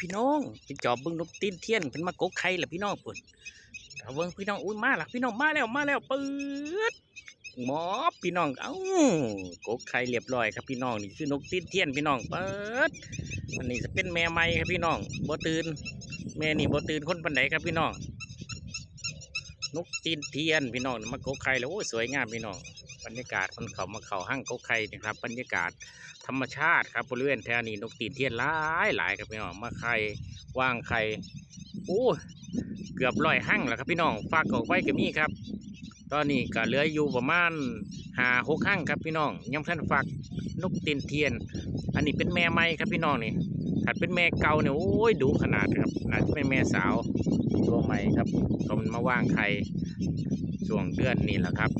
พี่น้องเป็นจอบเบิ้งนกตีนเทียนเป็นมากกไข่ละพี่น้องปุ่นเอาเบิ้งพี่น้องอุ้ยมาละพี่น้องมาแล้วมาแล้วปื๊ดหมอพี่น้องเอ้ากกไข่เรียบร้อยครับพี่น้องนี่คือนกตีนเทียนพี่น้องเปิดอันนี้จะเป็นแม่ไม้ครับพี่น้องบ่ตื่นแม่นี่บ่ตื่นคนปันไหนครับพี่น้องนกตีนเทียนพี่น้องมากกไข่แล้วโอ้สวยงามพี่น้อง บรรยากาศคนเขามาเขาห้างกกไข่นะครับ บรรยากาศธรรมชาติครับบริเวณแถวนี้นกตีนเทียนหลายหลายครับพี่น้องมาไข่ว่างไข่โอ้เกือบร้อยหั่งแล้วครับพี่น้องฝากออกไว้ก็มีครับ ตอนนี้ก็เหลืออยู่ประมาณหาหกหั่งครับพี่น้องยังท่านฝากนกตีนเทียน อันนี้เป็นแม่ไม้ครับพี่น้องนี่ถ้าเป็นแม่เก่าเนี่ยโอ้ยดูขนาดครับน่าจะเป็นแม่สาวตัวใหม่ครับเขามันมาว่างไข่ช่วงเดือนนี่แหละครับ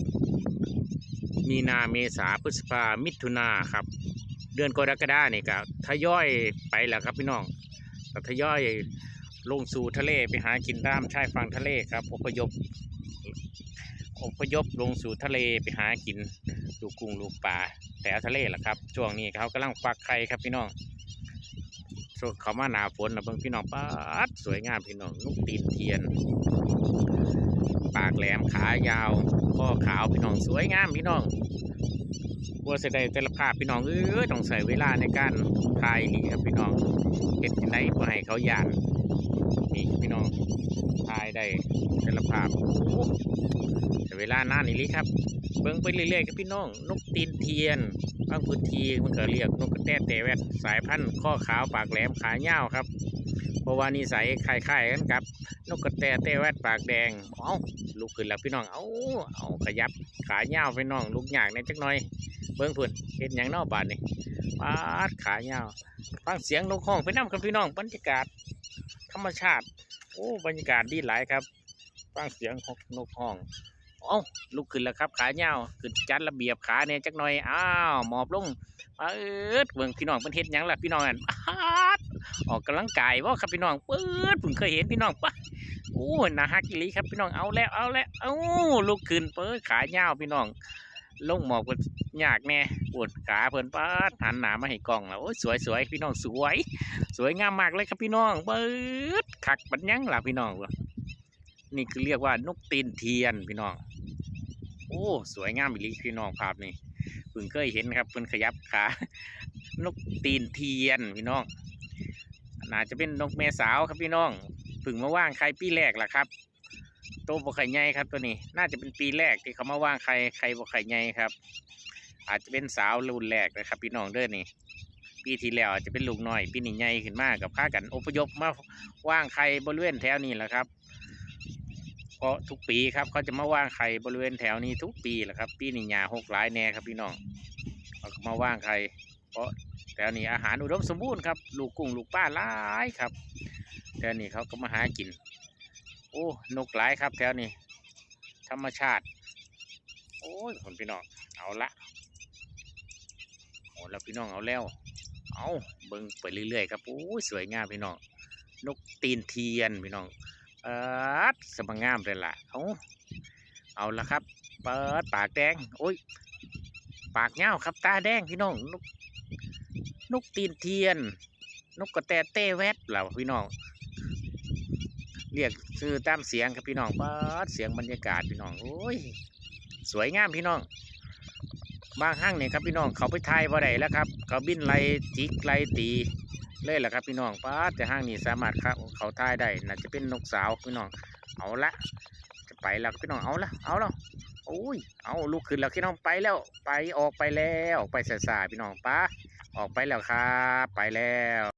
มีนาเมษาพฤษภามิถุนาครับ เดือนกรกฎาเนี่ยก็ทยอยไปแล้วครับพี่น้องก็ทยอยลงสู่ทะเลไปหากินตามชายฝั่งทะเลครับอพยพอพยพลงสู่ทะเลไปหากินลูกกุ้งลูกปลาแต่ทะเลแหละครับ ช่วงนี้เขากำลังฟักไข่ครับพี่น้องช่วงเขามาหนาฝนนะเบิ่งพี่น้องป้าดสวยงามพี่น้องนุกตีนเทียน ปากแหลมขายาว ข้อขาวพี่น้องสวยงามพี่น้องว่าจะได้แต่ละภาพพี่น้องเอ้ยต้องใส่เวลาในการถ่ายนี่ครับพี่น้องเห็นที่ไหนเพื่ให้เขาหยานนี่พี่น้องถ่ายได้แต่ละภาพโอ้โหแต่เวลานานนี่ลิครับ เบิ่งไปเรื่อยๆครับพี่น้อง นกตีนเทียนบางพื้นที่มันก็เรียกนกกระแตแต่แวดสายพันธุ์ข้อขาวปากแหลมขาเง้าครับ เพราะว่านิสัยคล้ายๆกันกับนกกระแตแต่แวดปากแดงเอาลุกขึ้นแล้วพี่น้องเอ้าเอาขยับขาเง้าพี่น้องลุกยากในจักหน่อย เบิ้งพุ่นเห็นอย่างนอกบาดนี่ปาดขายาฟังเสียงนกห้องไปน้ำกันพี่น้องบรรยากาศ ธรรมชาติโอ้บรรยากาศดีหลายครับฟังเสียงนกห้องเอาลุกขึ้นแล้วครับขายาขึ้นจัดระเบียบขาเนี่ยจักหน่อยอ้าวหมอบลงปาดเบิ่งพี่น้องเป็นเฮ็ดหยังล่ะพี่น้องอันปา ออกกำลังกายว่าครับพี่น้องเปิดเพิ่งเคยเห็นพี่น้องปะโอ้นาฮักอีหลีครับพี่น้องเอาแล้วเอาแล้วเอ้าลุกขึ้นเปิดขายาพี่น้องลงหมอบก็ยากแน่ปวดขาเพิ่นป้าดหันหนามาให้กล้องแล้วโอ้สวยสวยพี่น้องสวย สวยงามมากเลยครับพี่น้องเบิดขักบัดยังล่ะพี่น้องนี่คือเรียกว่านกตีนเทียนพี่น้อง โอ้สวยงามอีหลีพี่น้องภาพนี่เพิ่งเคยเห็นครับเพิ่นขยับขานกตีนเทียนพี่น้อง น่าจะเป็นนกแม่สาวครับพี่น้องเพิ่งมาว่างไข่ปีแรกล่ะครับโตวบ่ไข่ใหญ่ครับตัวนี้ น่าจะเป็นปีแรกที่เขามาว่างไข่ไข่บ่ไข่ใหญ่ครับ อาจจะเป็นสาวรุ่นแรกนะครับ พี่น้องเด้อนี่ ปีที่แล้วอาจจะเป็นลูกน้อยปีนี้ใหญ่ขึ้นมากกับพากันอพยพมาว่างไข่บริเวณแถวนี้แหละครับเพราะทุกปีครับเขาจะมาว่างไข่บริเวณแถวนี้ทุกปีแหละครับ ปีนี้หญ้าหกหลายแน่ครับพี่น้องเขามาว่างไข่เพราะ แถวนี้อาหารอุดมสมบูรณ์ครับ ลูกกุ้งลูกปลาหลายครับแถวนี้เขาก็มาหากิน โอ้นกหลายครับ แถวนี้ ธรรมชาติ โอ้ยคนพี่น้องเอาละโอ้แล้วพี่น้องเอาแล้ว เอาเบิ่งไปเรื่อยๆครับโอ้ยสวยงามพี่น้องนกตีนเทียนพี่น้องเอิดสมังงามเลยล่ะเอาเอาละครับ เปิดปากแดงโอ้ยปากเงาครับตาแดงพี่น้องนก นกตีนเทียน นกกระแตเต้แวดเหล่าพี่น้อง เรียกชื่อตามเสียงครับพี่น้องป๊าดเสียงบรรยากาศพี่น้องโอ้ยสวยงามพี่น้อง บางห้างเนี่ยครับพี่น้องเขาไปทายบ่ได้แล้วครับ เขาบินไล่จิกไล่ตีเลยแหละครับพี่น้องป๊าดแต่ห้างนี้สามารถเขาเขาทายได้น่าจะเป็นนกสาวพี่น้องเอาละจะไปแล้วพี่น้องเอาละเอาแล้วโอ้ยเอาลูกขึ้นแล้วพี่น้องไปแล้ว ไปออกไปแล้วไปสายๆพี่น้องป้า ออกไปแล้วครับ ไปแล้ว